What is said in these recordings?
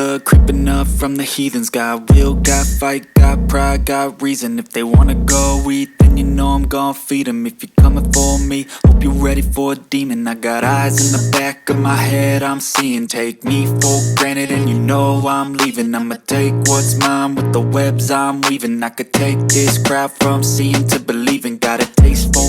blood creeping up from the heathens. Got will, got fight, got pride, got reason. If they wanna go eat, then you know I'm gon' feed 'em. If you're coming for me, hope you're ready for a demon. I got eyes in the back of my head, I'm seeing. Take me for granted, and you know I'm leaving. I'ma take what's mine with the webs I'm weaving. I could take this crowd from seeing to believing. Got a taste for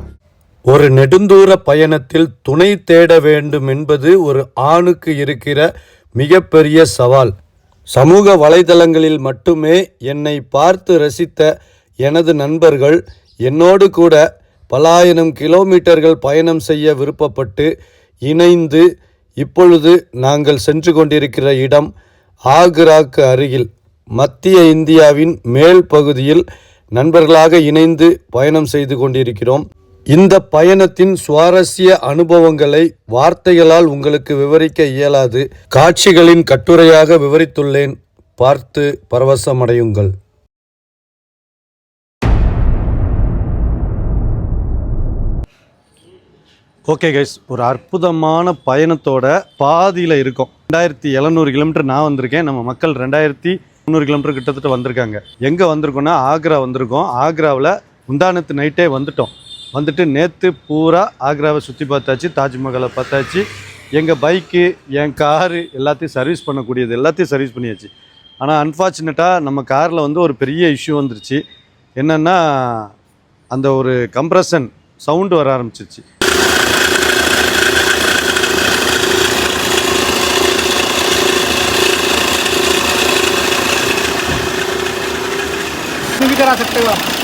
ஒரு நெடுந்தூர பயணத்தில் துணை தேட வேண்டும் என்பது ஒரு ஆணுக்கு இருக்கிற மிகப்பெரிய சவால். சமூக வலைதளங்களில் மட்டுமே என்னை பார்த்து ரசித்த எனது நண்பர்கள் என்னோடு கூட பலாயிரம் கிலோமீட்டர்கள் பயணம் செய்ய விருப்பப்பட்டு இணைந்து இப்பொழுது நாங்கள் சென்று கொண்டிருக்கிற இடம் ஆக்ராக்கு அருகில் மத்திய இந்தியாவின் மேல் பகுதியில் நண்பர்களாக இணைந்து பயணம் செய்து கொண்டிருக்கிறோம். இந்த பயணத்தின் சுவாரஸ்ய அனுபவங்களை வார்த்தைகளால் உங்களுக்கு விவரிக்க இயலாது. காட்சிகளின் கட்டுரையாக விவரித்துள்ளேன். பார்த்து பரவசமடையுங்கள். ஓகே கைஸ் ஒரு அற்புதமான பயணத்தோட பாதியில் இருக்கும். ரெண்டாயிரத்தி எழுநூறு கிலோமீட்டர் நான் வந்திருக்கேன். நம்ம மக்கள் ரெண்டாயிரத்தி முந்நூறு கிலோமீட்டர் கிட்டத்தட்ட வந்திருக்காங்க. எங்கே வந்திருக்கோன்னா ஆக்ரா வந்திருக்கோம். ஆக்ராவில் முந்தானத்து நைட்டே வந்துட்டோம். வந்துட்டு நேற்று பூரா ஆக்ராவை சுற்றி பார்த்தாச்சு தாஜ்மஹாலை பார்த்தாச்சு. எங்கள் பைக்கு என் காரு எல்லாத்தையும் சர்வீஸ் பண்ணக்கூடியது எல்லாத்தையும் சர்வீஸ் பண்ணியாச்சு. ஆனால் அன்ஃபார்ச்சுனேட்டாக நம்ம காரில் வந்து ஒரு பெரிய இஷ்யூ வந்துருச்சு. என்னென்னா அந்த ஒரு கம்ப்ரஷன் சவுண்டு வர ஆரம்பிச்சிருச்சு. भी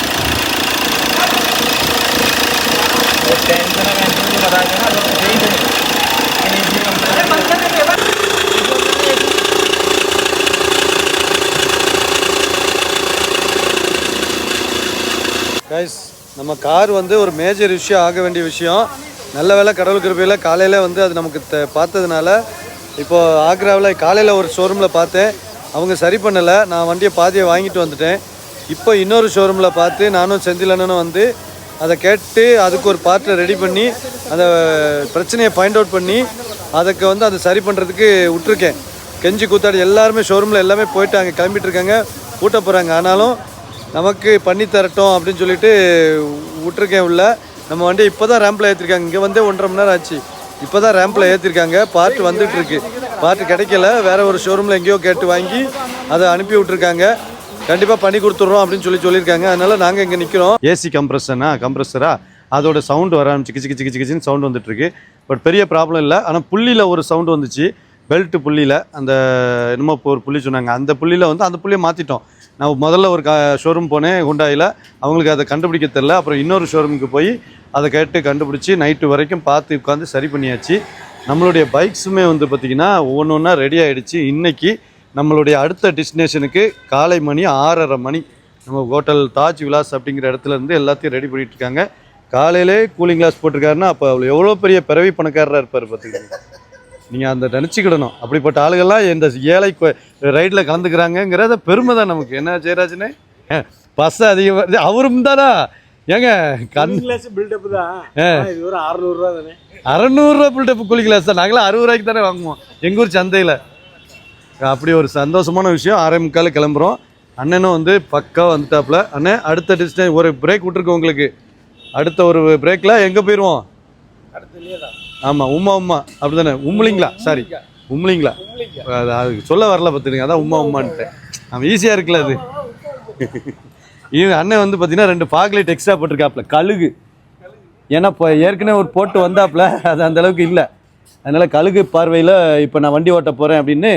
நம்ம கார் வந்து ஒரு மேஜர் விஷயம் ஆக வேண்டிய விஷயம். நல்ல வேலை கடவுள் கிருப்பையில் காலையில் வந்து அது நமக்கு த பார்த்ததுனால இப்போது ஆக்ராவில் காலையில் ஒரு ஷோரூமில் பார்த்தேன். அவங்க சரி பண்ணலை. நான் வண்டியை பாதியை வாங்கிட்டு வந்துட்டேன். இப்போ இன்னொரு ஷோரூமில் பார்த்து நானும் செந்திலனும் வந்து அதை கேட்டு அதுக்கு ஒரு பார்ட்டை ரெடி பண்ணி அந்த பிரச்சனையை ஃபைண்ட் அவுட் பண்ணி அதுக்கு வந்து அதை சரி பண்ணுறதுக்கு விட்டுருக்கேன். கெஞ்சி கூத்தாடி எல்லாருமே ஷோரூமில் எல்லாமே போயிட்டாங்க. கிளம்பிட்டு இருக்காங்க. கூட்ட போகிறாங்க ஆனாலும் நமக்கு பண்ணி தரட்டும் அப்படின்னு சொல்லிட்டு விட்டுருக்கேன் உள்ள. நம்ம வண்டி இப்போ தான் ரேம்பில் ஏற்றிருக்காங்க இங்கே வந்தே ஒன்றரை மணி நேரம் ஆச்சு. இப்போ தான் ரேம்பில் ஏற்றிருக்காங்க பார்ட் வந்துட்டு இருக்கு. பார்ட் கிடைக்கல. வேற ஒரு ஷோரூமில் எங்கேயோ கேட்டு வாங்கி அதை அனுப்பி விட்டுருக்காங்க. கண்டிப்பாக பண்ணி கொடுத்துட்றோம் அப்படின்னு சொல்லி சொல்லியிருக்காங்க. அதனால நாங்கள் இங்கே நிற்கிறோம் ஏசி கம்ப்ரெஷனா கம்ப்ரஸரா அதோட சவுண்டு வர ஆரம்பிச்சு கிச்சு கிச்சு கிச்சு கிச்சின்னு சவுண்ட் வந்துட்டுருக்கு பட் பெரிய ப்ராப்ளம் இல்லை. ஆனால் புள்ளியில் ஒரு சவுண்டு வந்துச்சு. பெல்ட்டு புள்ளியில். அந்த என்னமோ இப்போ ஒரு புள்ளி சொன்னாங்க. அந்த புள்ளியில் வந்து அந்த புள்ளியை மாற்றிட்டோம் நான் முதல்ல ஒரு ஷோரூம் போனேன் ஹுண்டாயில் அவங்களுக்கு அதை கண்டுபிடிக்க தெரில அப்புறம் இன்னொரு ஷோரூமுக்கு போய் அதை கேட்டு கண்டுபிடிச்சி நைட்டு வரைக்கும் பார்த்து உட்காந்து சரி பண்ணியாச்சு. நம்மளுடைய பைக்ஸுமே வந்து பார்த்திங்கன்னா ஒவ்வொன்று ஒன்றா ரெடி ஆகிடுச்சு இன்றைக்கி நம்மளுடைய அடுத்த டெஸ்டினேஷனுக்கு காலை மணி ஆறரை மணி. நம்ம ஹோட்டல் தாஜ் விலாஸ் அப்படிங்கிற இடத்துல இருந்து எல்லாத்தையும் ரெடி பண்ணிகிட்டு இருக்காங்க. காலையிலே கூலிங் கிளாஸ் போட்டிருக்காருன்னா அப்போ அவ்வளோ எவ்வளோ பெரிய பிறவி பணக்காரராக இருப்பார் பார்த்துக்கிங்க நீங்கள் அந்த நினச்சிக்கிடணும். அப்படிப்பட்ட ஆளுகள்லாம் இந்த ஏழை ரைடில் கலந்துக்கிறாங்கங்கிறத பெருமை தான் நமக்கு. என்ன ஜெயராஜனே? பஸ் அதிகம் அவரும் தானா? ஏங்க கண் கிளாஸ் பில்டப் தான். இது ஒரு அறுநூறுவா தானே? அறநூறுரூவா பில்டப் கூலி கிளாஸ் தான். நாங்களாம் அறுபது ரூபாய்க்கு தானே வாங்குவோம். எங்கள் ஊர் சந்தையில். அப்படி ஒரு சந்தோஷமான விஷயம். ஆறே முக்கால் கிளம்புறோம். அண்ணனும் வந்து பக்கா வந்துட்டாப்புல. அண்ணன் அடுத்த டிஸ்டன்ஸ் ஒரு பிரேக் விட்டுருக்கு உங்களுக்கு. அடுத்த ஒரு பிரேக்கில் எங்கே போயிடுவோம் ஆமாம் உம்மா உம்மா. அப்படிதானே? உம்லிங்களா? சாரி. உம்லிங்களா? அது சொல்ல வரல பார்த்துருங்க அதான் உம்மா உம்மான்ட்டு. அவன் ஈஸியாக இருக்குல்ல அது. இது அண்ணன் வந்து பார்த்தீங்கன்னா ரெண்டு பாக்லைட் எக்ஸ்ட்ரா போட்டிருக்காப்புல. கழுகு. ஏன்னா இப்போ ஏற்கனவே ஒரு போட்டு வந்தாப்புல அது அந்த அளவுக்கு இல்லை. அதனால கழுகு பார்வையில் இப்போ நான் வண்டி ஓட்ட போகிறேன் அப்படின்னு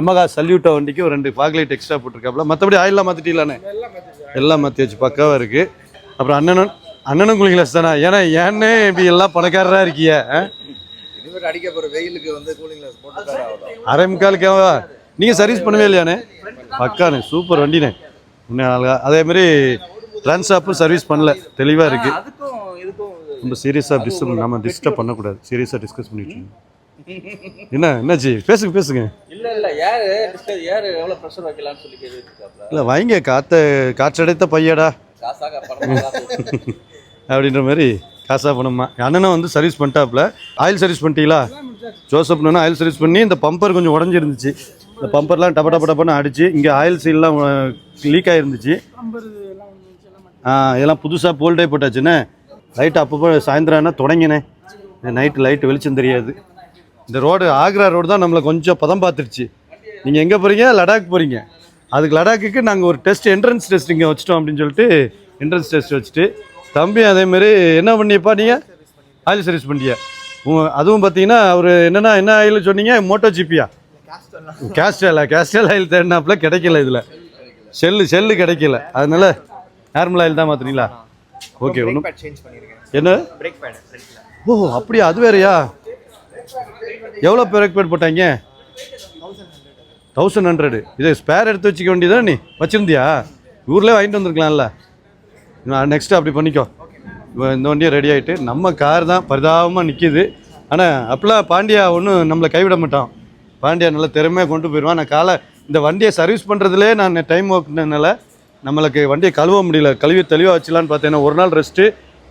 எமகா சல்யூட்டோ வண்டிக்கு ஒரு ரெண்டு பாக்லைட் எக்ஸ்ட்ரா போட்டிருக்காப்புல. மற்றபடி ஆயிலாம் மாற்றிட்டீங்களாண்ணே எல்லாம் மாற்றி வச்சு பக்காவாக இருக்குது அப்புறம் அண்ணனும் அண்ணனும் குளிக்கலாஸ் தானே? ஏன்னா ஏன்னே இப்படி எல்லாம் பணக்காரராக இருக்கிய அடிக்க போற வெயிலுக்கு வந்து கூலிங் கிளாஸ் போட்டு தர ஆகணும் அரை முக்காலுக்காவா நீங்கள் சர்வீஸ் பண்ணவே இல்லையாண்ணே? பக்காண்ணே சூப்பர் வண்டிண்ணே. உண்மையா அழகா அதே மாதிரி ட்ரான்ஸ்ஆப்பும் சர்வீஸ் பண்ணல தெளிவாக இருக்குது அதுக்கும் இதுக்கும் ரொம்ப சீரியஸாக டிஸ்டர்ப் நம்ம டிஸ்டர்ப் பண்ணக்கூடாது. சீரியஸாக டிஸ்கஸ் பண்ணிட்டு இருக்கோம். என்ன என்னாச்சு? பேசுங்க பேசுங்க. இல்ல இல்ல யாரு? டிஸ்கஸ் யாரு எவ்வளவு ப்ரெஷர் வைக்கலாம்னு சொல்லி கேட்டுருக்காப்ல இல்லை வைங்க காத்த காற்றடைத்த பையடா. காசாக அப்படின்ற மாதிரி காசா பணமா என் அண்ணனும் வந்து சர்வீஸ் பண்ணிட்டாப்புல. ஆயில் சர்வீஸ் பண்ணிட்டீங்களா? ஜோசப்னு ஆயில் சர்வீஸ் பண்ணி இந்த பம்பர் கொஞ்சம் உடஞ்சிருந்துச்சு. இந்த பம்பர்லாம் டப்ப டப்ப டப்பன்னு அடிச்சு இங்கே ஆயில் சீல்லாம் லீக் ஆகிருந்துச்சு ஆ இதெல்லாம் புதுசாக போல்டே போட்டாச்சுண்ணே லைட் அப்பப்போ சாயந்தரம் ஆனால் தொடங்கினேன். நைட்டு லைட்டு வெளிச்சம் தெரியாது. இந்த ரோடு ஆக்ரா ரோடு தான் நம்மளை கொஞ்சம் பதம் பார்த்துருச்சு. நீங்கள் எங்கே போகிறீங்க லடாக் போகிறீங்க அதுக்கு லடாக்குக்கு நாங்கள் ஒரு டெஸ்ட் என்ட்ரன்ஸ் டெஸ்ட் இங்கே வச்சிட்டோம் அப்படின்னு சொல்லிட்டு என்ட்ரன்ஸ் டெஸ்ட் வச்சுட்டு தம்பி அதேமாரி என்ன பண்ணியப்பா நீங்கள் ஆயில் சர்வீஸ் பண்ணிட்டியா? அதுவும் பார்த்தீங்கன்னா அவர் என்னென்னா என்ன ஆயில் சொன்னீங்க? மோட்டோ ஜிபியா? கேஸ்டல் கேஸ்டல் ஆயில் தேடினாப்புல கிடைக்கல இதில். செல்லு செல்லு கிடைக்கல. அதனால நார்மல் ஆயில் தான் மாற்றுறீங்களா ஓகே ஒன்றும் என்ன? ஓ அப்படியா? அது வேறயா? எவ்வளோ பிரேக் பேட் போட்டாங்க? தௌசண்ட் ஹண்ட்ரடு இதை ஸ்பேர் எடுத்து வச்சுக்க வேண்டியதா நீ? வச்சிருந்தியா? ஊர்லேயே வாங்கிட்டு வந்திருக்கலாம்ல. நான் நெக்ஸ்ட்டு அப்படி பண்ணிக்கோ. இப்போ இந்த வண்டியை ரெடி ஆகிட்டு நம்ம கார் தான் பரிதாபமாக நிற்கிது ஆனால் அப்பெல்லாம் பாண்டியா ஒன்றும் நம்மளை கைவிட மாட்டான். பாண்டியா நல்லா திறமையாக கொண்டு போயிடுவான் நான் காலை இந்த வண்டியை சர்வீஸ் பண்ணுறதுலே நான் டைம் ஓக்குனதுனால நம்மளுக்கு வண்டியை கழுவ முடியல. கழுவி தெளிவாக வச்சிடலான்னு பார்த்தேன். ஒரு நாள் ரெஸ்ட்டு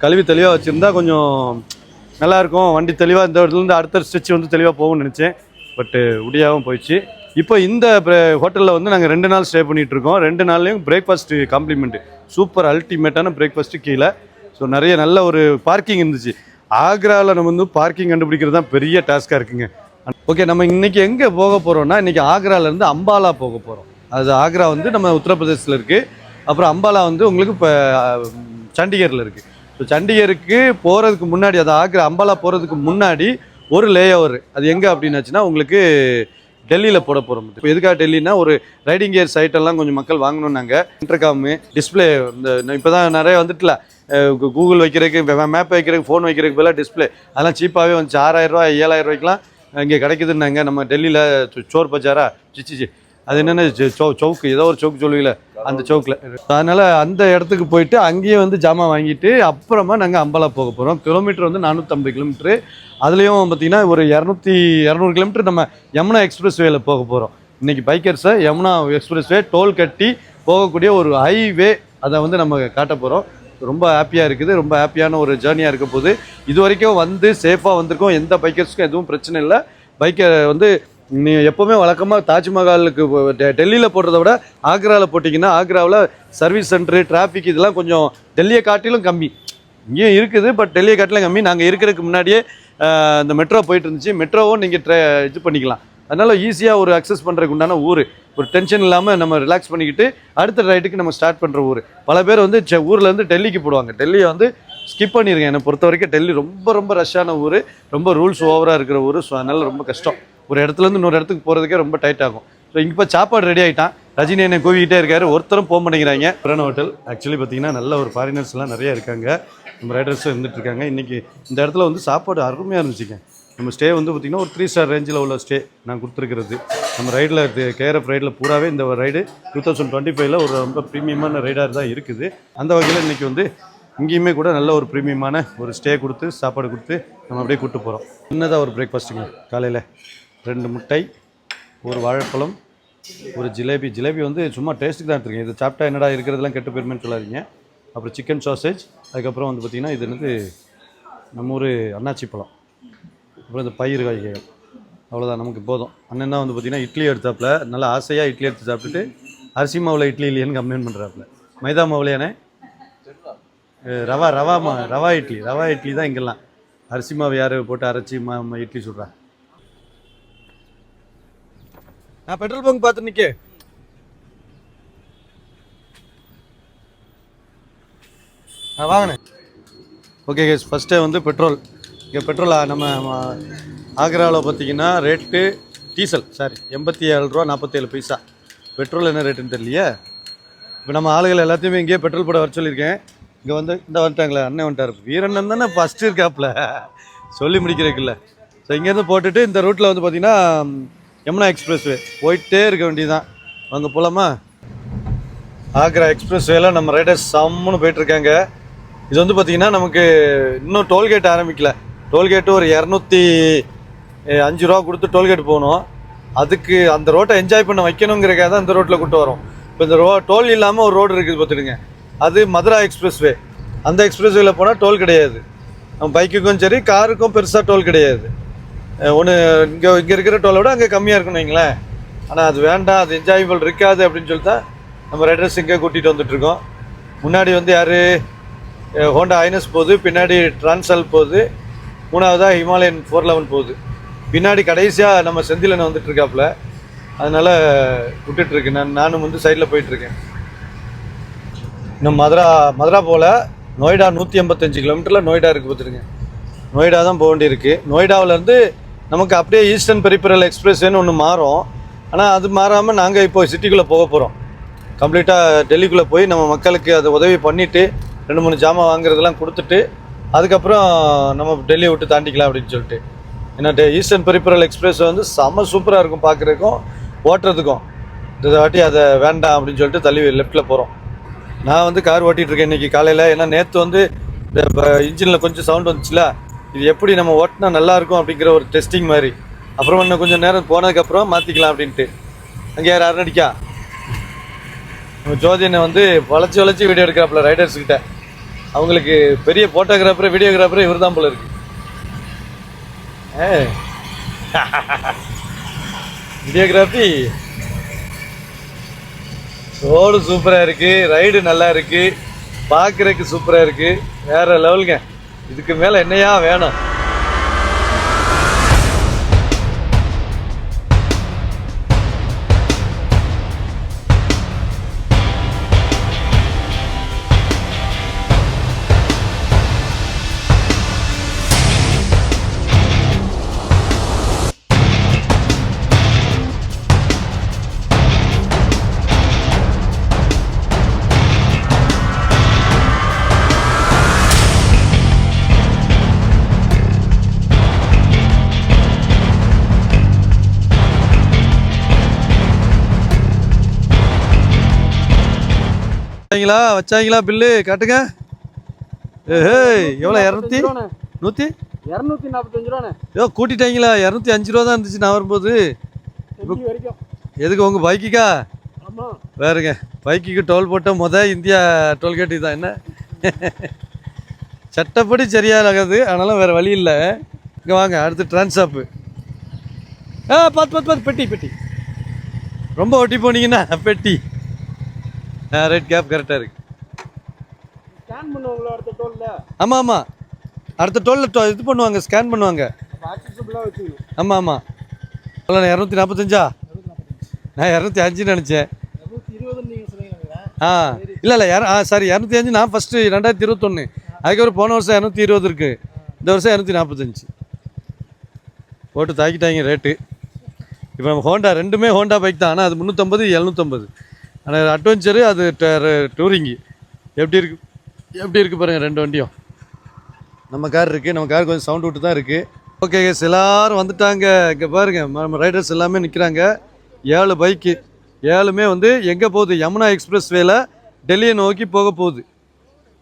கழுவி தெளிவாக வச்சுருந்தா கொஞ்சம் நல்லாயிருக்கும் வண்டி தெளிவாக இந்த இடத்துலேருந்து அடுத்த ஸ்டிச் வந்து தெளிவாக போகும்னு நினச்சேன். பட்டு உடியாகவும் போயிடுச்சு. இப்போ இந்த ஹோட்டலில் வந்து நாங்கள் ரெண்டு நாள் ஸ்டே பண்ணிட்டு இருக்கோம் ரெண்டு நாள்லேயும் பிரேக்ஃபாஸ்ட்டு காம்ப்ளிமெண்ட் சூப்பர் அல்டிமேட்டான பிரேக்ஃபாஸ்ட்டு கீழே. ஸோ நிறைய நல்ல ஒரு பார்க்கிங் இருந்துச்சு. ஆக்ராவில் நம்ம வந்து பார்க்கிங் கண்டுபிடிக்கிறது தான் பெரிய டாஸ்க்காக இருக்குங்க. ஓகே நம்ம இன்றைக்கி எங்கே போக போகிறோம்னா இன்றைக்கி ஆக்ராலேருந்து அம்பாலா போக போகிறோம் அது ஆக்ரா வந்து நம்ம உத்தரப்பிரதேசத்தில் இருக்குது அப்புறம் அம்பாலா வந்து உங்களுக்கு இப்போ சண்டிகரில் இருக்குது ஸோ சண்டிகருக்கு போகிறதுக்கு முன்னாடி அது ஆக்ரா அம்பாலா போகிறதுக்கு முன்னாடி ஒரு லே ஓவர் அது எங்கே அப்படின்னாச்சுன்னா உங்களுக்கு டெல்லியில் போட போகிறோம் இப்போ எதுக்காக டெல்லினா ஒரு ரைடிங் கியர் சைட்டெல்லாம் கொஞ்சம் மக்கள் வாங்கணும்னாங்க. இன்டர்காமு டிஸ்பிளே இந்த இப்போ தான் நிறைய வந்துட்டுல கூகுள் வைக்கிறதுக்கு மேப் வைக்கிறதுக்கு ஃபோன் வைக்கிறதுக்கு பதிலாக டிஸ்பிளே அதெல்லாம் சீப்பாகவே வந்துச்சு. ஆறாயிரம் ஏழாயிரம் ரூபாய்க்குலாம் இங்கே கிடைக்குதுன்னாங்க. நம்ம டெல்லியில் சோர் பஜாரா? சிச்சி அது என்னென்ன சவுக்கு ஏதோ ஒரு சவுக்கு சொல்லுவீங்கள அந்த சவுக்கில். அதனால் அந்த இடத்துக்கு போயிட்டு அங்கேயே வந்து ஜாமான் வாங்கிட்டு அப்புறமா நாங்கள் அம்பலா போக போகிறோம் கிலோமீட்டர் வந்து நானூற்றம்பது கிலோமீட்ரு அதுலேயும் பார்த்தீங்கன்னா ஒரு இரநூத்தி இரநூறு கிலோமீட்டர் நம்ம யமுனா எக்ஸ்பிரஸ் வேல போக போகிறோம் இன்றைக்கி பைக்கர்ஸை யமுனா எக்ஸ்பிரஸ் வே டோல் கட்டி போகக்கூடிய ஒரு ஹைவே அதை வந்து நம்ம காட்ட போகிறோம் ரொம்ப ஹாப்பியாக இருக்குது. ரொம்ப ஹாப்பியான ஒரு ஜேர்னியாக இருக்க போது. இது வரைக்கும் வந்து சேஃபாக வந்திருக்கோம். எந்த பைக்கர்ஸ்க்கும் எதுவும் பிரச்சனை இல்லை. பைக்கை வந்து நீ எப்போவுமே வழக்கமாக தாஜ்மஹாலுக்கு டெல்லியில் போடுறத விட ஆக்ராவில் போட்டிங்கன்னா ஆக்ராவில் சர்வீஸ் சென்டரு டிராஃபிக் இதெல்லாம் கொஞ்சம் டெல்லியை காட்டிலும் கம்மி. இங்கேயும் இருக்குது பட் டெல்லியை காட்டிலும் கம்மி. நாங்கள் இருக்கிறதுக்கு முன்னாடியே இந்த மெட்ரோ போயிட்டு இருந்துச்சு மெட்ரோவும் நீங்கள் ட்ரே இது பண்ணிக்கலாம். அதனால் ஈஸியாக ஒரு அக்சஸ் பண்ணுறதுக்கு உண்டான ஊர். ஒரு டென்ஷன் இல்லாமல் நம்ம ரிலாக்ஸ் பண்ணிக்கிட்டு அடுத்த ரைட்டுக்கு நம்ம ஸ்டார்ட் பண்ணுற ஊர். பல பேர் வந்து செ- ஊர்லேருந்து டெல்லிக்கு போடுவாங்க. டெல்லியை வந்து ஸ்கிப் பண்ணியிருக்கேன் என்னை பொறுத்த வரைக்கும் டெல்லி ரொம்ப ரொம்ப ரஷ்ஷான ஊர். ரொம்ப ரூல்ஸ் ஓவராக இருக்கிற ஊர். ஸோ அதனால் ரொம்ப கஷ்டம். ஒரு இடத்துல இருந்து இன்னொரு இடத்துக்கு போகிறதுக்கே ரொம்ப டைட் ஆகும். ஸோ இங்கே இப்போ சாப்பாடு ரெடி ஆகிட்டான் ரஜினி என்னை கூவிக்கிட்டே இருக்காரு. ஒருத்தரும் போக மாட்டேங்கிறாங்க புராண ஹோட்டல் ஆக்சுவலி பார்த்தீங்கன்னா நல்ல ஒரு ஃபாரினர்ஸ்லாம் நிறைய இருக்காங்க. நம்ம ரைடர்ஸும் இருந்துட்டு இருக்காங்க. இன்றைக்கி இந்த இடத்துல வந்து சாப்பாடு அருமையாக இருந்துச்சுங்க. நம்ம ஸ்டே வந்து பார்த்திங்கன்னா ஒரு த்ரீ ஸ்டார் ரேஞ்சில் உள்ள ஸ்டே நான் கொடுத்துருக்கிறது. நம்ம ரைடில் கேஆர்எஃப் ரைடில் பூராவே இந்த ரைடு டூ தௌசண்ட் டுவெண்ட்டி ஃபைவ்ல ஒரு ரொம்ப ப்ரீமியமான ரைடாக தான் இருக்குது. அந்த வகையில் இன்றைக்கி வந்து இங்கேயுமே கூட நல்ல ஒரு ப்ரீமியமான ஒரு ஸ்டே கொடுத்து சாப்பாடு கொடுத்து நம்ம அப்படியே கூப்பிட்டு போகிறோம் சின்னதாக ஒரு பிரேக்ஃபாஸ்ட்டுங்க காலையில். ரெண்டு முட்டை ஒரு வாழைப்பழம் ஒரு ஜிலேபி. ஜிலேபி வந்து சும்மா டேஸ்ட்டுக்கு தான் எடுத்துருக்கேன். இது சாப்பிட்டா என்னடா இருக்கிறதெல்லாம் கெட்டு போயிருமேன்னு சொல்லாதீங்க. அப்புறம் சிக்கன் சாசேஜ் அதுக்கப்புறம் வந்து பார்த்திங்கன்னா இது வந்து நம்ம ஊர் அன்னாச்சி பழம். அப்புறம் இந்த பயிர் வகைகள் அவ்வளோதான் நமக்கு போதும். அண்ணன் தான் வந்து பார்த்திங்கன்னா இட்லி எடுத்தாப்புல நல்லா ஆசையாக இட்லி எடுத்து சாப்பிட்டுட்டு அரிசி மாவில் இட்லி இல்லையேன்னு கம்ப்ளைண்ட் பண்ணுறாப்புல மைதா மாவுலையானே ரவா ரவா மா ரவா இட்லி. ரவா இட்லி தான் இங்கெல்லாம். அரிசி மாவு யார் போட்டு அரைச்சி மா இட்லி சுடுறா? நான் பெட்ரோல் பங்க் பார்த்து நிற்க நான் வாங்கினேன். ஓகே கேஸ் ஃபஸ்ட்டே வந்து பெட்ரோல். இங்கே பெட்ரோல் நம்ம ஆக்ராவில் பார்த்தீங்கன்னா ரேட்டு டீசல் சாரி எண்பத்தி ஏழு ரூபா நாற்பத்தேழு பைசா. பெட்ரோல் என்ன ரேட்டுன்னு தெரியலையே? இப்போ நம்ம ஆளுகள் எல்லாத்தையுமே இங்கேயே பெட்ரோல் போட வர சொல்லியிருக்கேன். இங்கே வந்து இந்த வந்துட்டாங்களே அண்ணன் வந்துட்டார். வீரண்ணன் தானே ஃபஸ்ட்டு இருக்காப்புல. சொல்லி முடிக்கிறதுக்குல்ல ஸோ இங்கேருந்து போட்டுட்டு இந்த ரூட்டில் வந்து பார்த்திங்கன்னா யமுனா எக்ஸ்பிரஸ்வே. போயிட்டே இருக்க வேண்டியதுதான். அங்கே போகலாமா ஆக்ரா எக்ஸ்பிரஸ்வேல நம்ம ரைடர்ஸ் சம்முன்னு போயிட்டுருக்காங்க. இது வந்து பார்த்திங்கன்னா நமக்கு இன்னும் டோல்கேட் ஆரம்பிக்கல. டோல்கேட்டு ஒரு இரநூத்தி அஞ்சு ரூபா கொடுத்து டோல்கேட் போகணும். அதுக்கு அந்த ரோட்டை என்ஜாய் பண்ண வைக்கணுங்கிறக்காக தான் இந்த ரோட்டில் கூட்டு வரோம். இப்போ இந்த ரோ டோல் இல்லாமல் ஒரு ரோடு இருக்குது பார்த்துடுங்க அது மதுரா எக்ஸ்பிரஸ்வே. அந்த எக்ஸ்பிரஸ்வேல போனால் டோல் கிடையாது. நம்ம பைக்குக்கும் சரி காருக்கும் பெருசாக டோல் கிடையாது. ஒன்று இங்கே இங்கே இருக்கிற டோலை விட அங்கே கம்மியாக இருக்குன்னு வைங்களேன். ஆனால் அது வேண்டாம் அது என்ஜாயபிள் இருக்காது அப்படின்னு சொல்லிட்டு தான் நம்ம ரைடர்ஸ் இங்கே கூட்டிகிட்டு வந்துட்டுருக்கோம் முன்னாடி வந்து யார்? ஹோண்டா ஐனஸ் போகுது பின்னாடி ட்ரான்சல் போகுது மூணாவதாக ஹிமாலயன் ஃபோர் லெவன் போகுது. பின்னாடி கடைசியாக நம்ம செந்திலன் வந்துட்டுருக்காப்புல அதனால் விட்டுட்ருக்கு நான் நானும் வந்து சைடில் போயிட்டுருக்கேன் இன்னும் மதுரா மதுரா போல் நொய்டா நூற்றி எண்பத்தஞ்சு கிலோமீட்டரில் நொய்டா இருக்குது பார்த்துருங்க. நொய்டா தான் போக வேண்டியிருக்கு. நொய்டாவிலேருந்து நமக்கு அப்படியே ஈஸ்டர்ன் பெரிப்பரல் எக்ஸ்பிரஸ்ன்னு ஒன்று மாறும். ஆனால் அது மாறாமல் நாங்கள் இப்போ சிட்டிக்குள்ளே போக போகிறோம் கம்ப்ளீட்டாக டெல்லிக்குள்ளே போய் நம்ம மக்களுக்கு அதை உதவி பண்ணிவிட்டு ரெண்டு மூணு ஜாமான் வாங்குறதெல்லாம் கொடுத்துட்டு அதுக்கப்புறம் நம்ம டெல்லியை விட்டு தாண்டிக்கலாம் அப்படின்னு சொல்லிட்டு. ஏன்னா டெ- ஈஸ்டர்ன் பெரிப்பரல் எக்ஸ்பிரஸ் வந்து செம்ம சூப்பராக இருக்கும் பார்க்குறதுக்கும் ஓட்டுறதுக்கும். இந்த வாட்டி அதை வேண்டாம் அப்படின்னு சொல்லிட்டு தள்ளி லெஃப்ட்டில் போகிறோம் நான் வந்து கார் ஓட்டிகிட்டு இருக்கேன் இன்னைக்கு காலையில். ஏன்னா நேற்று வந்து இந்த இன்ஜினில் கொஞ்சம் சவுண்ட் வந்துச்சுல. இது எப்படி நம்ம ஓட்டினா நல்லாயிருக்கும் அப்படிங்கிற ஒரு டெஸ்டிங் மாதிரி. அப்புறம் இன்னும் கொஞ்சம் நேரம் போனதுக்கப்புறம் மாற்றிக்கலாம் அப்படின்ட்டு. அங்கே யார் அரநடிக்கா நம்ம ஜோதியனை வந்து வளைச்சி வளைச்சி வீடியோ எடுக்கிறாப்புல ரைடர்ஸ்கிட்ட அவங்களுக்கு பெரிய ஃபோட்டோகிராஃபர் வீடியோகிராஃபர் இவர் தான் போல இருக்கு. ஏ. வீடியோகிராஃபி ரோடு சூப்பராக இருக்குது ரைடு நல்லா இருக்குது பார்க்குறதுக்கு சூப்பராக இருக்குது வேறு லெவலுங்க இதுக்கு மேல என்னையா வேணும்? வச்சாங்களா வச்சாங்களா பில்லு? காட்டுங்க. ஏய் எவ்வளோ இரநூத்தி? நூற்றி இரநூத்தி நாற்பத்தஞ்சு ரூபாண்ணே. ஏதோ கூட்டிட்டாங்களா? இரநூத்தி அஞ்சு ரூபா தான் இருந்துச்சு நான் வரும்போது. எதுக்கு உங்கள் பைக்குக்கா? வேறுங்க. பைக்குக்கு டோல் போட்ட முத இந்தியா டோல்கேட் தான் என்ன? சட்டப்படி சரியாகாது ஆனாலும் வேறு வழி இல்லை. இங்கே வாங்க அடுத்து ட்ரான்ஸ்ஆப்பு ஆ பார்த்து பார்த்து பார்த்து பெட்டி பெட்டி. ரொம்ப ஒட்டி போனீங்கன்னா பெட்டி. ரைட் கேப் கரெக்டாக இருக்கு. ஸ்கேன் பண்ணுவாங்களா அடுத்த டோலில் ஆமாம் ஆமாம் அடுத்த டோலில் இது பண்ணுவாங்க ஸ்கேன் பண்ணுவாங்க. ஆமாம் ஆமாம் எவ்வளோ இரநூத்தி நாற்பத்தஞ்சா நான் இரநூத்தி அஞ்சுன்னு நினச்சேன் ஆ. இல்லை இல்லை ஆ சாரி இரநூத்தி அஞ்சு நான் ஃபஸ்ட்டு ரெண்டாயிரத்தி இருபத்தொன்று அதுக்கப்புறம் போன வருஷம் இரநூத்தி இருபது இருக்குது இந்த வருஷம் இரநூத்தி நாற்பத்தஞ்சு போட்டு தாக்கிட்டாங்க ரேட்டு இப்போ நம்ம ஹோண்டா ரெண்டுமே ஹோண்டா பைக் தான். ஆனால் அது முந்நூற்றம்பது எழுநூற்றம்பது ஆனால் அட்வென்ச்சரு அது டூரிங்கு எப்படி இருக்கு எப்படி இருக்குது பாருங்கள் ரெண்டு வண்டியும். நம்ம கார் இருக்குது நம்ம கார் கொஞ்சம் சவுண்ட் விட்டு தான் இருக்குது ஓகே கேஸ் எல்லோரும் வந்துட்டாங்க. இங்கே பாருங்கள் நம்ம ரைடர்ஸ் எல்லாமே நிற்கிறாங்க ஏழு பைக்கு ஏழுமே வந்து எங்கே போகுது? யமுனா எக்ஸ்பிரஸ் வேல டெல்லியை நோக்கி போக போகுது.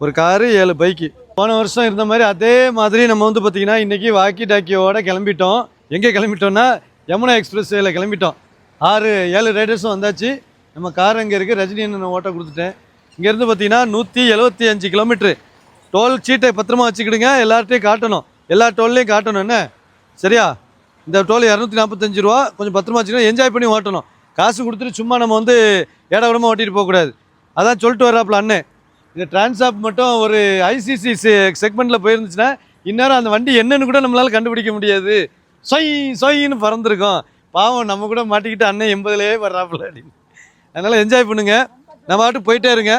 ஒரு காரு ஏழு பைக்கு போன வருஷம் இருந்த மாதிரி அதே மாதிரி நம்ம வந்து பார்த்திங்கன்னா இன்றைக்கி வாக்கி டாக்கியோட கிளம்பிட்டோம். எங்கே கிளம்பிட்டோம்னா யமுனா எக்ஸ்பிரஸ் வேல கிளம்பிட்டோம். ஆறு ஏழு ரைடர்ஸும் வந்தாச்சு. நம்ம கார் அங்கே இருக்குது ரஜினி அண்ணன் ஓட்ட கொடுத்துட்டேன். இங்கேருந்து பார்த்தீங்கன்னா நூற்றி எழுபத்தி அஞ்சு கிலோமீட்ரு டோல் சீட்டை பத்திரமா வச்சுக்கிடுங்க. எல்லார்ட்டையும் காட்டணும். எல்லா டோல்லையும் காட்டணும். என்ன? சரியா? இந்த டோல் இரநூத்தி நாற்பத்தஞ்சு ரூபா. கொஞ்சம் பத்திரமா வச்சுக்கணும் என்ஜாய் பண்ணி ஓட்டணும். காசு கொடுத்துட்டு சும்மா நம்ம வந்து ஏட விடமா ஓட்டிட்டு போகக்கூடாது. அதான் சொல்லிட்டு வர்றாப்புல அண்ணன் இந்த டிரான்ஸாப் மட்டும் ஒரு ஐசிசி செக்மெண்ட்டில் போயிருந்துச்சுன்னா இந்நேரம் அந்த வண்டி என்னன்னு கூட நம்மளால் கண்டுபிடிக்க முடியாது. சொய் சொயின்னு பறந்துருக்கோம். பாவம் நம்ம கூட மாட்டிக்கிட்டு அண்ணன் எண்பதுலேயே வர்றாப்புல அப்படின்னு. அதனால் என்ஜாய் பண்ணுங்க. நம்ம பாட்டு போயிட்டே இருங்க.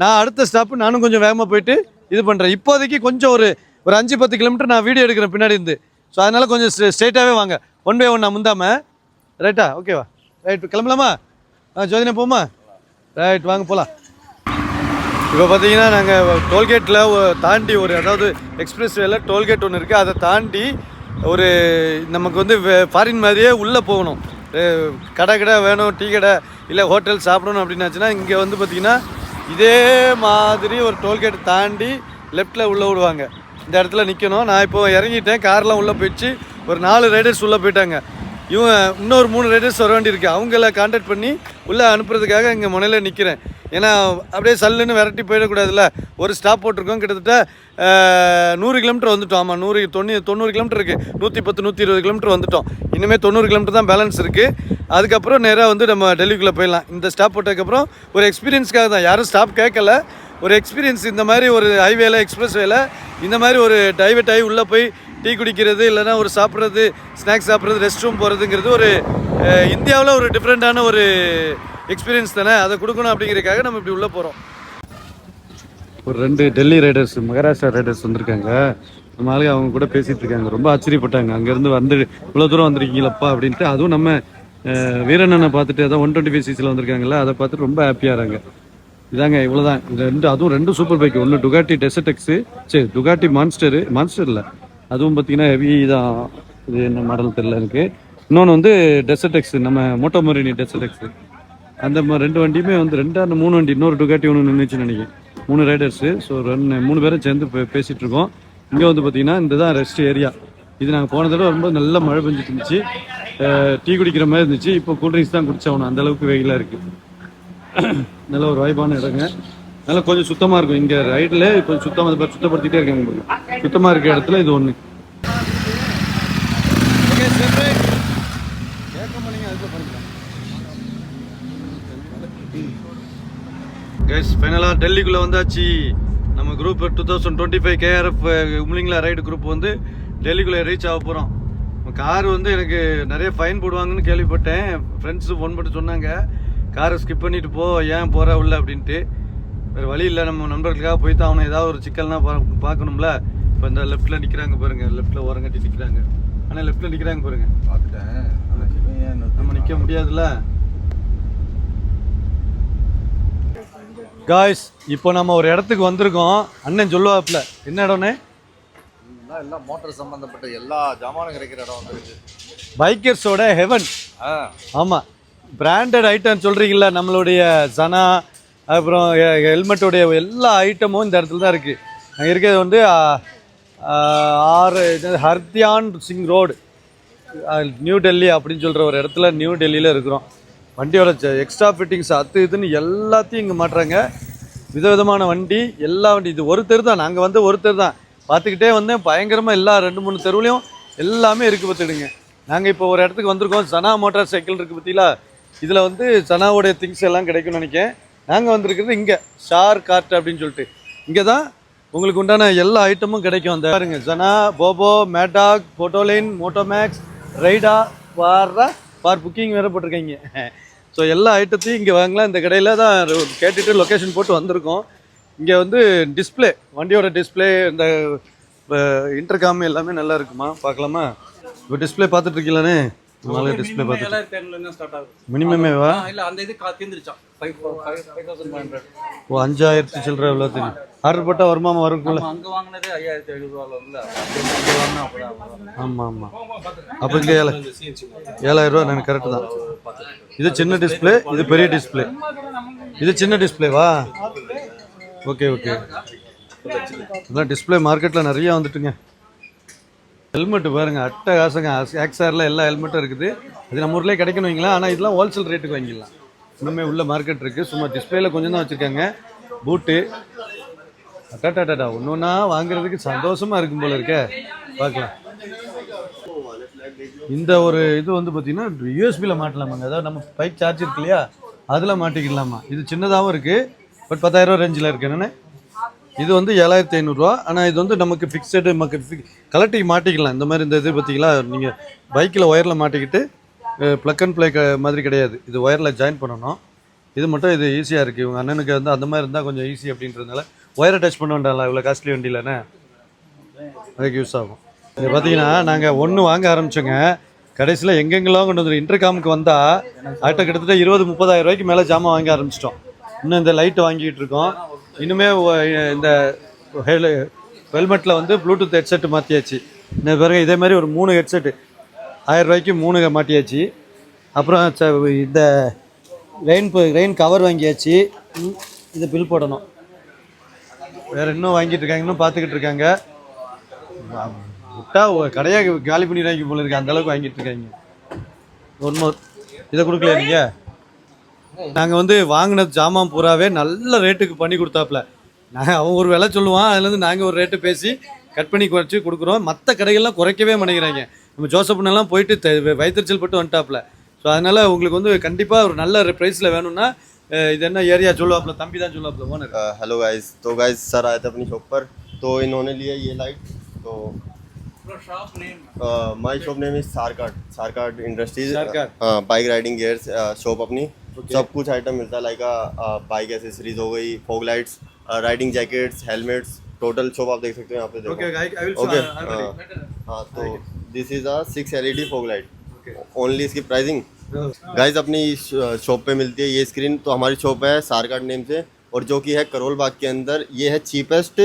நான் அடுத்த ஸ்டாப்பு நானும் கொஞ்சம் வேகமாக போயிட்டு இது பண்ணுறேன் இப்போதைக்கு கொஞ்சம் ஒரு ஒரு அஞ்சு பத்து கிலோமீட்டர் நான் வீடியோ எடுக்கிறேன் பின்னாடி இருந்து. ஸோ அதனால் கொஞ்சம் ஸ்ட்ரெயிட்டாகவே வாங்க. ஒன் பை ஒன் நான் ரைட்டா ஓகேவா ரைட் கிளம்பலாமா? ஆ ஜோதினா போமா? ரைட் வாங்க போகலாம் இப்போ பார்த்தீங்கன்னா நாங்கள் டோல்கேட்டில் தாண்டி ஒரு அதாவது எக்ஸ்பிரஸ் வேல டோல்கேட் ஒன்று இருக்குது அதை தாண்டி ஒரு நமக்கு வந்து ஃபாரின் மாதிரியே உள்ளே போகணும். கடை கடை வேணும் டீ கடை இல்லை ஹோட்டல் சாப்பிடணும் அப்படின்னாச்சுன்னா இங்கே வந்து பார்த்தீங்கன்னா இதே மாதிரி ஒரு டோல்கேட் தாண்டி லெஃப்ட்டில் உள்ளே விடுவாங்க. இந்த இடத்துல நிற்கணும் நான் இப்போ இறங்கிட்டேன். கார்லாம் உள்ளே போயிடுச்சு. ஒரு நாலு ரைடர்ஸ் உள்ளே போயிட்டாங்க. இவங்க இன்னொரு மூணு ரைடர்ஸ் வர வேண்டியிருக்கு. அவங்கள காண்டாக்ட் பண்ணி உள்ளே அனுப்புறதுக்காக இங்கே முனையில் நிற்கிறேன் ஏன்னா அப்படியே சல்லுன்னு விரட்டி போயிடக்கூடாதுல்ல. ஒரு ஸ்டாப் போட்டிருக்கோம். கிட்டத்தட்ட நூறு கிலோமீட்டர் வந்துட்டோம். ஆமாம் நூறு தொண்ணூ தொண்ணூறு கிலோமீட்டர் இருக்குது நூற்றி பத்து நூற்றி இருபது கிலோமீட்டர் வந்துட்டோம். இனிமேல் தொண்ணூறு கிலோமீட்டர் தான் பேலன்ஸ் இருக்குது அதுக்கப்புறம் நேராக வந்து நம்ம டெல்லிக்குள்ளே போயிடலாம். இந்த ஸ்டாப் போட்டதுக்கப்புறம் ஒரு எக்ஸ்பீரியன்ஸ்க்காக தான். யாரும் ஸ்டாப் கேட்கல. ஒரு எக்ஸ்பீரியன்ஸ் இந்த மாதிரி ஒரு ஹைவேல எக்ஸ்பிரஸ் வேல இந்த மாதிரி ஒரு டைவர்ட் ஆகி உள்ளே போய் டீ குடிக்கிறது இல்லைனா ஒரு சாப்பிட்றது ஸ்நாக்ஸ் சாப்பிட்றது ரெஸ்ட் ரூம் போகிறதுங்கிறது ஒரு இந்தியாவில் ஒரு டிஃப்ரெண்ட்டான ஒரு எக்ஸ்பீரியன்ஸ் தானே? அதை கொடுக்கணும் அப்படிங்கிறதுக்காக நம்ம இப்படி உள்ளே போகிறோம் ஒரு ரெண்டு டெல்லி ரைடர்ஸ் மகாராஷ்டிரா ரைடர்ஸ் வந்திருக்காங்க. நம்ம ஆளுங்க அவங்க கூட பேசிகிட்டு இருக்காங்க. ரொம்ப ஆச்சரியப்பட்டாங்க. அங்கேருந்து வந்து இவ்வளோ தூரம் வந்திருக்கீங்களப்பா அப்படின்ட்டு அதுவும் நம்ம வீரண்ணனை பார்த்துட்டு அதான் ஒன் டுவெண்ட்டி ஃபைவ் சிசியில் வந்திருக்காங்கல்ல அதை பார்த்துட்டு ரொம்ப ஹாப்பியாகிறாங்க இதாங்க இவ்வளோதான் இது ரெண்டு அதுவும் ரெண்டு சூப்பர் பைக் ஒன்று டுகாட்டி டெசடெக்ஸு சரி டுகாட்டி மான்ஸ்டரு மான்ஸ்டர் இல்லை. அதுவும் பார்த்தீங்கன்னா ஹெவி தான். இது என்ன மாடல் தெரில இருக்குது இன்னொன்று வந்து டெசர்டெக்ஸ் நம்ம மோட்டோமரினி டெசர்டெக்ஸ் அந்த மாதிரி ரெண்டு வண்டியுமே வந்து ரெண்டாண்டு மூணு வண்டி இன்னொரு டுகாட்டி ஒன்று நின்றுச்சுன்னு நினைக்கிறேன். மூணு ரைடர்ஸு ஸோ ரெண்டு மூணு பேரும் சேர்ந்து பேசிகிட்டு இருக்கோம். இங்கே வந்து பார்த்தீங்கன்னா இந்த தான் ரெஸ்ட் ஏரியா இது நாங்கள் போன தடவை ரொம்ப நல்ல மழை பெஞ்சிட்டு இருந்துச்சு. டீ குடிக்கிற மாதிரி இருந்துச்சு. இப்போ கூல்ட்ரிங்க்ஸ் தான் குடிச்சவனும் அந்த அளவுக்கு வெயிலாக இருக்குது நல்ல ஒரு வாய்ப்பான இடங்க. நல்லா கொஞ்சம் சுத்தமாக இருக்கும். இங்கே ரைட்டில் கொஞ்சம் சுத்தமாக சுத்தப்படுத்திட்டே இருக்காங்க பாருங்க. சுத்தமாக இருக்க இடத்துல இது ஒன்று கைஸ் ஃபைனலாக டெல்லிக்குள்ளே வந்தாச்சு. நம்ம group two thousand twenty five KRF Umling La ride group வந்து டெல்லிக்குள்ளே ரீச் ஆக போகிறோம் கார் வந்து எனக்கு நிறைய ஃபைன் போடுவாங்கன்னு கேள்விப்பட்டேன். ஃப்ரெண்ட்ஸு ஃபோன் பண்ணி சொன்னாங்க. காரை ஸ்கிப் பண்ணிட்டு போ ஏன் போகிற உள்ள அப்படின்ட்டு. வேறு வழி இல்லை. நம்ம நண்பர்களுக்காக போய் தான் அவனை ஏதாவது ஒரு சிக்கல்னா பார்க்கணும்ல. இப்போ இந்த லெஃப்ட்டில் நிற்கிறாங்க பாருங்க. லெஃப்ட்டில் ஓரங்கட்டி நிற்கிறாங்க ஆனால் லெஃப்ட்டில் நிற்கிறாங்க பாருங்க. பார்த்துட்டேன். நம்ம நிற்க முடியாதுல்ல. காய்ஸ் இப்போ நம்ம ஒரு இடத்துக்கு வந்திருக்கோம். அண்ணன் சொல்லுவாப்ல என்ன இடம்னு? எல்லாம் மோட்டார் சம்பந்தப்பட்ட எல்லா ஜாமானும் கிடைக்கிற இடம் வந்துருக்கு பைக்கர்ஸோட ஹெவன் ஆமாம் பிராண்டட் ஐட்டம் சொல்கிறீங்களா நம்மளுடைய சனா அப்புறம் ஹெல்மெட்டுடைய எல்லா ஐட்டமும் இந்த இடத்துல தான் இருக்குது அங்கே இருக்கிறது வந்து ஆறு ஹர்தியான் சிங் ரோடு. நியூ டெல்லி அப்படின்னு சொல்கிற ஒரு இடத்துல நியூ டெல்லியில் இருக்கிறோம். வண்டியோட எக்ஸ்ட்ரா ஃபிட்டிங்ஸ் அது இதுன்னு எல்லாத்தையும் இங்கே மாட்டுறாங்க. விதவிதமான வண்டி எல்லா வண்டி இது ஒரு தெரு தான். நாங்கள் வந்து ஒரு தெரு தான். பார்த்துக்கிட்டே வந்தேன். பயங்கரமாக எல்லா ரெண்டு மூணு தெருவுலையும் எல்லாமே இருக்குது பார்த்துடுங்க நாங்கள் இப்போ ஒரு இடத்துக்கு வந்திருக்கோம். சனா மோட்டார் சைக்கிள் இருக்குது பார்த்தீங்களா இதில் வந்து சனாவுடைய திங்ஸ் எல்லாம் கிடைக்கும்னு நினைக்கிறேன். நாங்கள் வந்திருக்கிறது இங்கே. ஷார் கார்ட் அப்படின்னு சொல்லிட்டு. இங்கே தான் உங்களுக்கு உண்டான எல்லா ஐட்டமும் கிடைக்கும். அந்த பாருங்க ஜனா போபோ மேட்டாக் போட்டோலைன் மோட்டோமேக்ஸ் ரைடா வார ஃபார் புக்கிங் வேறு போட்டிருக்கீங்க. ஸோ எல்லா ஐட்டத்தையும் இங்கே வாங்கலாம். இந்த கடையில் தான் கேட்டுட்டு லொக்கேஷன் போட்டு வந்திருக்கோம். இங்கே வந்து டிஸ்பிளே வண்டியோட டிஸ்பிளே இந்த இன்டர்காம் எல்லாமே நல்லா இருக்குமா? பார்க்கலாமா? இப்போ டிஸ்பிளே பார்த்துட்டு நாளே டிஸ்ப்ளே ஆகுது. மினிமமேவா இல்ல அந்த இது தீர்ந்துருச்சான் ஓ அஞ்சாயிரத்தி சில்லற எவ்வளோ தெரியும்? ஆர்டர் போட்டால் வருமாமா வரும்ல அங்க வாங்கினது ஐயாயிரத்தி வரும். ஆமாம் ஆமாம் அப்போ இங்கே ஏழை ஏழாயிரம் ரூபா எனக்கு கரெக்டு தான். இது சின்ன டிஸ்ப்ளே இது பெரிய டிஸ்ப்ளே இது சின்ன டிஸ்ப்ளேவா ஓகே ஓகே அதான் டிஸ்ப்ளே மார்க்கெட்டில் நிறைய வந்துட்டுங்க. ஹெல்மெட் பாருங்க அட்டை காசுங்க ஆக்ஸாரில் எல்லா ஹெல்மெட்டும் இருக்குது. அது நம்ம ஊர்லேயே கிடைக்கணும் வைங்களா ஆனால் இதெல்லாம் ஹோல்சேல் ரேட்டுக்கு வாங்கிடலாம். இன்னுமே உள்ள மார்க்கெட் இருக்குது சும்மா டிஸ்பிளேல கொஞ்சம் தான் வச்சுருக்காங்க. பூட்டு அட்டாட்டாட்டா ஒன்று ஒன்றா வாங்குறதுக்கு சந்தோஷமாக இருக்கும் போல இருக்கே. பார்க்கலாம். இந்த ஒரு இது வந்து பார்த்தீங்கன்னா யூஎஸ்பியில் மாட்டலாமாங்க. அதாவது நம்ம பைக் சார்ஜ் இருக்கு இல்லையா? அதில் மாட்டிக்கலாமா. இது சின்னதாகவும் இருக்குது பட் பத்தாயிரரூவா ரேஞ்சில் இருக்கு. என்னென்ன? இது வந்து ஏழாயிரத்தி ஐநூறுரூவா ஆனால் இது வந்து நமக்கு ஃபிக்ஸடு நமக்கு கலட்டி மாட்டிக்கலாம். இந்த மாதிரி இந்த இது பார்த்தீங்களா நீங்கள் பைக்கில் ஒயரில் மாட்டிக்கிட்டு ப்ளக் அண்ட் ப்ளே மாதிரி கிடையாது. இது ஒயரில் ஜாயின் பண்ணணும். இது மட்டும் இது ஈஸியாக இருக்குது இவங்க அண்ணனுக்கு வந்து அந்த மாதிரி இருந்தால் கொஞ்சம் ஈஸி அப்படின்றதுனால ஒயரை டச் பண்ண வேண்டாம்ல. இவ்வளோ காஸ்ட்லி வண்டியிலண்ணே அதுக்கு யூஸ் ஆகும். இது பார்த்தீங்கன்னா நாங்கள் ஒன்று வாங்க ஆரம்பிச்சோங்க. கடைசியில் எங்கெங்கெல்லாம் கொண்டு வந்துடும் இன்டர்காமுக்கு வந்தால் அட்டை கிட்டத்தட்ட இருபது முப்பதாயிரம் ரூபாய்க்கு மேலே ஜாமான் வாங்க ஆரம்பிச்சிட்டோம். இன்னும் இந்த லைட் வாங்கிட்டு இருக்கோம். இன்னுமே இந்த ஹெல்மெட்டில் வந்து ப்ளூடூத் ஹெட்செட் மாற்றியாச்சு இந்த பிறகு இதே மாதிரி ஒரு மூணு ஹெட்செட்டு ஆயிரம் ரூபாய்க்கு மூணு மாட்டியாச்சு அப்புறம் ச- இந்த ரெயின் ரெயின் கவர் வாங்கியாச்சு. இதை இது பில் போடணும். வேறு இன்னும் வாங்கிட்டு இருக்காங்க இன்னும் பார்த்துக்கிட்டு இருக்காங்க. விட்டா ஒ- கடையை காலி பண்ணிடுறாங்க போல இருக்கு அந்த அளவுக்கு வாங்கிட்டு இருக்காங்க. ஒன் மோர் இதை கொடுக்கல நீங்கள் நாங்கள் வந்து வாங்கின ஜாமான் பூராவே நல்ல ரேட்டுக்கு பண்ணி கொடுத்தாப்புல நாங்கள் அவன் ஒரு விலை சொல்லுவான் அதுலேருந்து நாங்கள் ஒரு ரேட்டு பேசி கட் பண்ணி குறைச்சி கொடுக்குறோம் மற்ற கடைகள்லாம் குறைக்கவே மாட்டேங்கிறாங்க நம்ம ஜோசப்னெல்லாம் போயிட்டு த- வயிற்றுச்சல் பட்டு வந்துட்டாப்புல ஸோ அதனால் உங்களுக்கு வந்து கண்டிப்பாக ஒரு நல்ல ப்ரைஸில் வேணும்னா அஹ், இது என்ன ஏரியா சொல்லுவாப்புல தம்பி தான் சொல்லுவாப்புல ஓனர் हेलो गाइस तो गाइस सर आए थे अपनी शॉप पर तो इन्होंने लिया ये लाइट तो my shop name is Sarkar Sarkar industries Sarkar. हाँ बाइक राइडिंग गियर्स शॉप अपनी सब कुछ आइटम मिलता है लाइक बाइक एसेसरीज हो गई fog lights riding jackets helmets total shop आप देख सकते हो यहाँ पे देखो। Okay, Okay, will हाँ। हाँ, तो this is a six L E D fog light only इसकी प्राइसिंग गाइज़ अपनी शॉप पे मिलती है ये स्क्रीन तो हमारी शॉप है सारकाट नेम से और जो कि है करोल बाग के अंदर ये है cheapest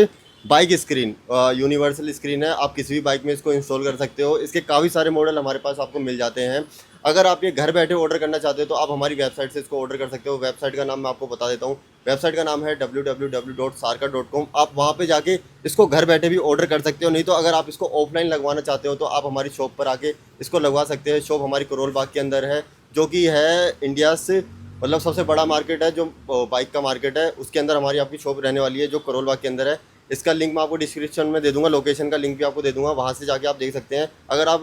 bike screen universal screen है। आप किसी भी बाइक में इसको इंस्टॉल कर सकते हो। इसके काफ़ी सारे मॉडल हमारे पास आपको मिल जाते हैं। अगर आप ये घर बैठे ऑर्डर करना चाहते हो तो आप हमारी वेबसाइट से इसको ऑर्डर कर सकते हो। वेबसाइट का नाम मैं आपको बता देता हूँ। वेबसाइट का नाम है www.sarka.com आप वहाँ पे जाके इसको घर बैठे भी ऑर्डर कर सकते हो। नहीं तो अगर आप इसको ऑफलाइन लगवाना चाहते हो तो आप हमारी शॉप पर आके इसको लगवा सकते हैं। शॉप हमारी करोल बाग के अंदर है, जो कि है इंडिया से मतलब सबसे बड़ा मार्केट है, जो बाइक का मार्केट है। उसके अंदर हमारी आपकी शॉप रहने वाली है, जो करोल बाग के अंदर है। इसका लिंक मैं आपको डिस्क्रिप्शन में दे दूंगा लोकेशन का लिंक भी आपको दे दूंगा वहाँ से जाके आप देख सकते हैं। अगर आप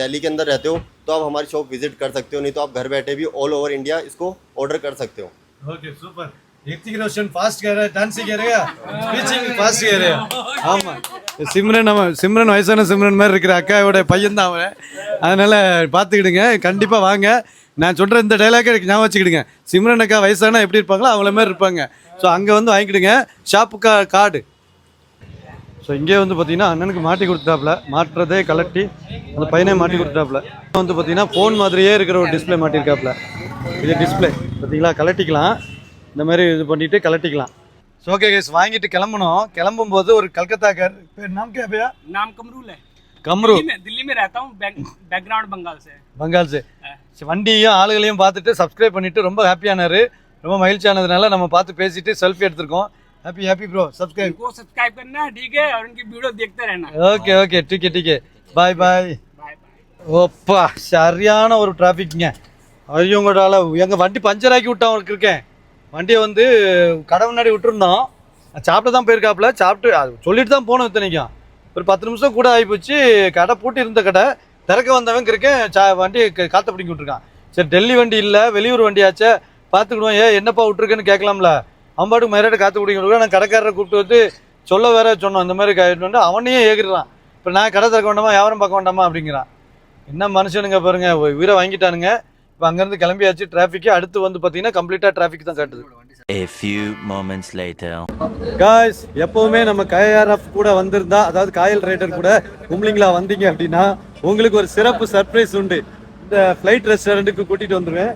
दिल्ली के अंदर रहते हो तो आप हमारी शॉप विजिट कर सकते हो नहीं तो आप घर बैठे भी ऑल ओवर इंडिया इसको ऑर्डर कर सकते हो। ओके सुपर ஃபாஸ்ட் கேர் ஆமாம் சிம்ரன் சிம்ரன் வயசான சிம்ரன் மாதிரி இருக்கிற அக்காவோட பையன் தான் அவன். அதனால் பார்த்துக்கிடுங்க கண்டிப்பாக வாங்க. நான் சொல்கிற இந்த டைலாக்கை ஞாபகம் வச்சுக்கிடுங்க. சிம்ரன் அக்கா வயசானா எப்படி இருப்பாங்களோ அவங்கள மாதிரி இருப்பாங்க. ஸோ அங்கே வந்து வாங்கிக்கிடுங்க. ஷாப்புக்கா கார்டு. ஸோ இங்கே வந்து பார்த்தீங்கன்னா அண்ணனுக்கு மாட்டி கொடுத்தாப்புல மாட்டுறதே கலட்டி அந்த பையனே மாட்டி கொடுத்துட்டாப்புல. வந்து பார்த்தீங்கன்னா ஃபோன் மாதிரியே இருக்கிற ஒரு டிஸ்பிளே மாட்டியிருக்காப்புல. இது டிஸ்பிளே பார்த்தீங்களா? கலட்டிக்கலாம். இந்த மாதிரி இது பண்ணிவிட்டு கலட்டிக்கலாம். ஸோ ஓகே கேஸ் வாங்கிட்டு கிளம்பணும். கிளம்பும் போது ஒரு கல்கத்தா கார் பேர் நாம் கே பையா நாம் கம்ரூல் கம்ரு. தில்லி மே ரஹதா ஹூ பேக்ரவுண்ட் பங்கால் சே. பங்கால் சே. வண்டியும் ஆளுகளையும் பார்த்துட்டு சப்ஸ்கிரைப் பண்ணிட்டு ரொம்ப ஹாப்பியானாரு ரொம்ப மகிழ்ச்சியானதுனால நம்ம பார்த்து பேசிட்டு செல்ஃபி எடுத்துருக்கோம். ஹாப்பி ஹாப்பி ப்ரோ சப்ஸ்கிரைப் उनको सब्सक्राइब करना है ठीक है और उनकी वीडियो देखते रहना ஓகே ஓகே டிக்கே டிக்கே பாய் பாய் बाय बाय ஓப்பா சரியான ஒரு டிராஃபிக்ங்க ஐயோங்கடால எங்கள் வண்டி பஞ்சர் ஆக்கி விட்டான் அவனுக்கு இருக்கேன் வண்டியை வந்து கடை முன்னாடி விட்டுருந்தோம் சாப்பிட்டு தான் போயிருக்காப்புல சாப்பிட்டு அது சொல்லிட்டு தான் போனோம் இத்தனைக்கும் ஒரு பத்து நிமிஷம் கூட ஆகிப்போச்சு கடை பூட்டி இருந்த கடை திறக்க வந்தவங்க இருக்கேன் சா வண்டி காற்ற பிடிங்கி விட்டுருக்கான் சரி டெல்லி வண்டி இல்லை வெளியூர் வண்டியாச்சே பார்த்துக்கிடுவோம் ஏ என்னப்பா விட்டுருக்குன்னு கேட்கலாம்ல அவன் பாட்டுக்கு காற்று பிடிங்கி விட்டுருக்கான் நான் கடைக்காரரை கூப்பிட்டு வந்து சொல்ல வேற சொன்னோம். இந்த மாதிரி காயிட்டு அவனையே ஏகிடுறான். இப்போ நான் கடை திறக்க வேண்டாமா? வியாபாரம் பார்க்க வேண்டாமா? அப்படிங்கிறான். என்ன மனுஷனுங்க பாருங்க. உயிரை வாங்கிட்டானுங்க. இப்போ அங்கேருந்து கிளம்பியாச்சு. டிராஃபிக்கு அடுத்து வந்து பார்த்தீங்கன்னா கம்ப்ளீட்டாக டிராஃபிக் தான் காட்டுது. A few moments later. Guys எப்பவுமே நம்ம கேஆர்எஃப் கூட வந்திருந்தா அதாவது காயல் ரைடர் கூட உம்லிங்களா வந்தீங்க அப்படின்னா உங்களுக்கு ஒரு சிறப்பு சர்ப்ரைஸ் உண்டு. இந்த ஃப்ளைட் ரெஸ்டாரண்ட்டுக்கு கூட்டிட்டு வந்துருவேன்.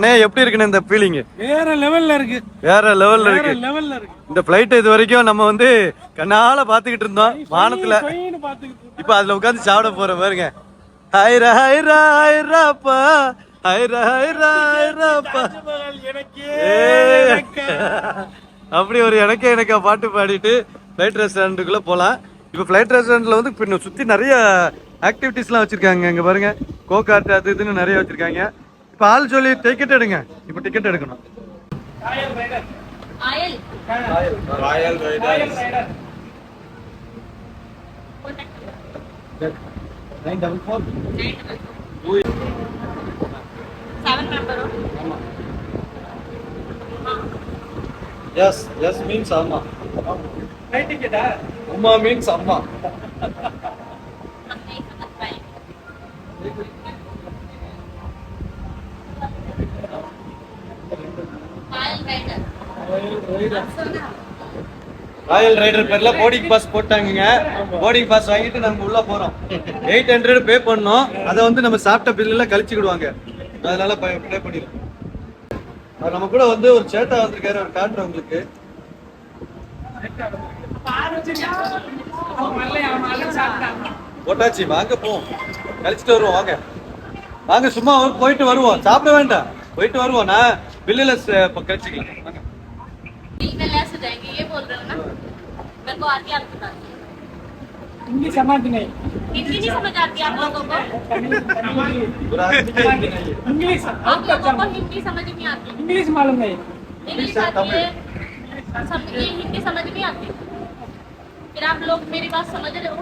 அண்ணே எப்படி இருக்குண்ணே இந்த ஃபீலிங் வேற லெவல்ல இருக்கு. வேற லெவல்ல இருக்கு. லெவல்ல இருக்கு. இந்த ஃப்ளைட் இது வரைக்கும் நம்ம வந்து கண்ணால பாத்துக்கிட்டு இருந்தோம் வானத்துல. இப்ப அதுல உட்காந்து சாப்பிட போற பாருங்க. ஹைரா ஹைரா ஹைராப்பா. ஹைரா ஹைரா ஹைராப்பா. அப்படி ஒரு எனக்கே எனக்கா பாட்டு பாடிட்டு ஃப்ளைட் ரெஸ்டாரண்ட்டுக்குள்ள போகலாம் இப்போ ஃப்ளைட் ரெஸ்டாரண்ட்ல வந்து பின்ன சுத்தி நிறைய ஆக்டிவிட்டீஸ்லாம் வச்சிருக்காங்க இங்க பாருங்க. கோகார்ட் அது இதுன்னு நிறைய வச்சிருக்காங்க. பால் சொல்லி டிக்கெட் எடுங்க. இப்போ டிக்கெட் எடுக்கணும். Nine double four S S means அம்மா. அம்மா மீன்ஸ் அம்மா. ராயல் ரைடர் பேர்ல போர்டிங் பாஸ் போட்டாங்கங்க. போர்டிங் பாஸ் வாங்கிட்டு நம்ம உள்ள போறோம். எயிட் ஹண்ட்ரட் பே பண்ணோம். அதை வந்து நம்ம சாப்பிட்ட பில்லுல கழிச்சுக்கிடுவாங்க. அதனால பே பண்ணிடுவோம் நம்ம கூட வந்து ஒரு சேட்டா வந்திருக்காரு. அவர் காட்டுறேன் உங்களுக்கு. போட்டாச்சு வாங்க போவோம் கழிச்சிட்டு வருவோம் வாங்க. வாங்க சும்மா போயிட்டு வருவோம். சாப்பிட வேண்டாம். போயிட்டு வருவோம். நான் பில்லுல கழிச்சுக்கலாம். जाएँगे ये बोल रहे हो ना? मेरे को आती आप बता हिंदी समझ नहीं। हिंदी नहीं समझ आती आप लोगों को? इंग्लिश आप लोगों को हिंदी समझ नहीं आती। इंग्लिश मालूम नहीं। इंग्लिश आती है सब ये हिंदी समझ नहीं आती। फिर आप लोग मेरी बात समझ रहे हो?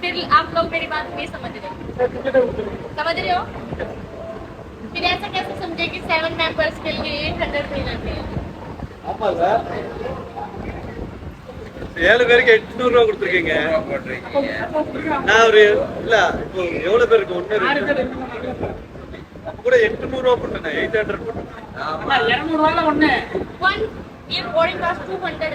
फिर आप लोग मेरी बात नहीं समझ रहे। समझ रहे हो? फिर ऐसा कैसे समझे कि सेवन मेंबर्स के लिए एट हंड्रेड पे रहते हैं ஆமால்ல ஏழு பேருக்கு எட்நூறு ரூபா கொடுத்துருக்கீங்க நான் ஒரு இல்ல இப்போ எவ்வளவு பேருக்கு ஒண்ணு ரெண்டு அப்ப கூட எட்நூறு ரூபா போட்டேன் எயிட் ஹண்ட்ரட் போட்டேன் இரநூறுவால ஒண்ணு वन ये बोर्डिंग पास टू हंड्रेड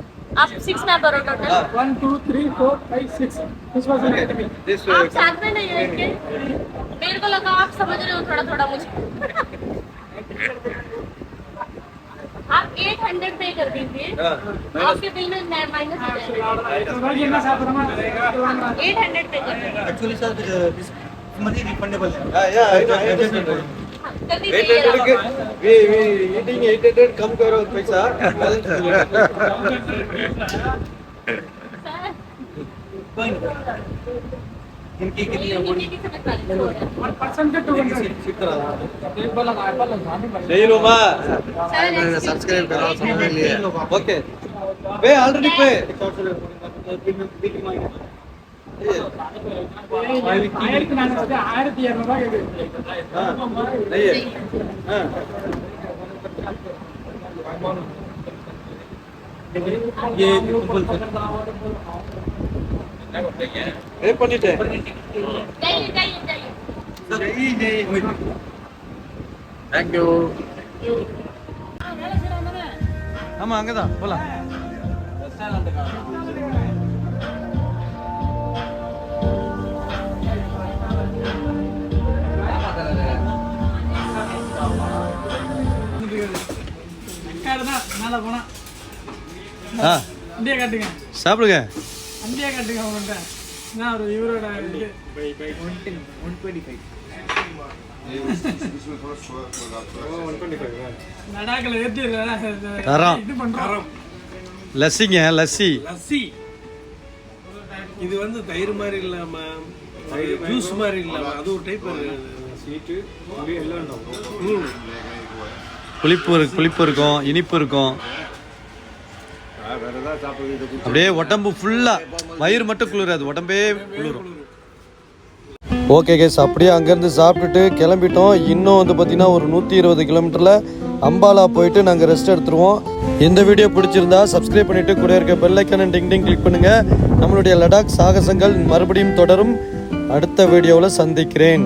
आप सिक्स मेंबर हो। Total one two three four five six this was an academy आप साथ में नहीं हैं इनके? मेरे को लगा आप समझ रहे हो थोड़ा थोड़ा मुझे। आप एट हंड्रेड पे कर दीजिए। आपके बिल में माइनस हो जाएगा। एट हंड्रेड पे कर actually sir this money refundable है। या या I know Wait, wait, look. We, we eating 800, come to around paisa. इनकी कितनी है बॉडी वन परसेंट तो टू हंड्रेड। कितना एक बार लगा एप्पल लगा नहीं लो माँ सब्सक्राइब करो समझ लिए ओके वे ऑलरेडी पे ஆயிரத்தி ஆமா அங்கதான். போலாம். தான் மேலே போனா. ஆ. இந்தியா காட்டுங்க. சாப்பிடுங்க. இந்தியா காட்டுங்க அவங்கள்ட்ட. நான் ஒரு இவரோட லடாக்கில் ஏற்றி தரோம். இது. பண்ணுறோம் லஸ்ஸிங்க லஸ்ஸி. லஸ்ஸி. இது வந்து தயிர் மாதிரி இல்லாம ஜூஸ் மாதிரி இல்லாம அது ஒரு டைப் ஸ்வீட்டு எல்லாம் புளிப்பு இருக்கு புளிப்பு இருக்கும் இனிப்பு இருக்கும். அப்படியே உடம்பு ஃபுல்லா வயிறு மட்டும் குளிராது உடம்பே குளிரும். ஓகே கேஸ் அப்படியே அங்கேருந்து சாப்பிட்டுட்டு கிளம்பிட்டோம். இன்னும் வந்து பார்த்தீங்கன்னா ஒரு நூற்றி இருபது கிலோமீட்டரில் அம்பாலா போயிட்டு நாங்கள் ரெஸ்ட் எடுத்துருவோம். இந்த வீடியோ பிடிச்சிருந்தா சப்ஸ்கிரைப் பண்ணிவிட்டு கூட இருக்க பெல்லைக்கான டிங் டிங் கிளிக் பண்ணுங்கள் நம்மளுடைய லடாக் சாகசங்கள் மறுபடியும் தொடரும். அடுத்த வீடியோவில் சந்திக்கிறேன்.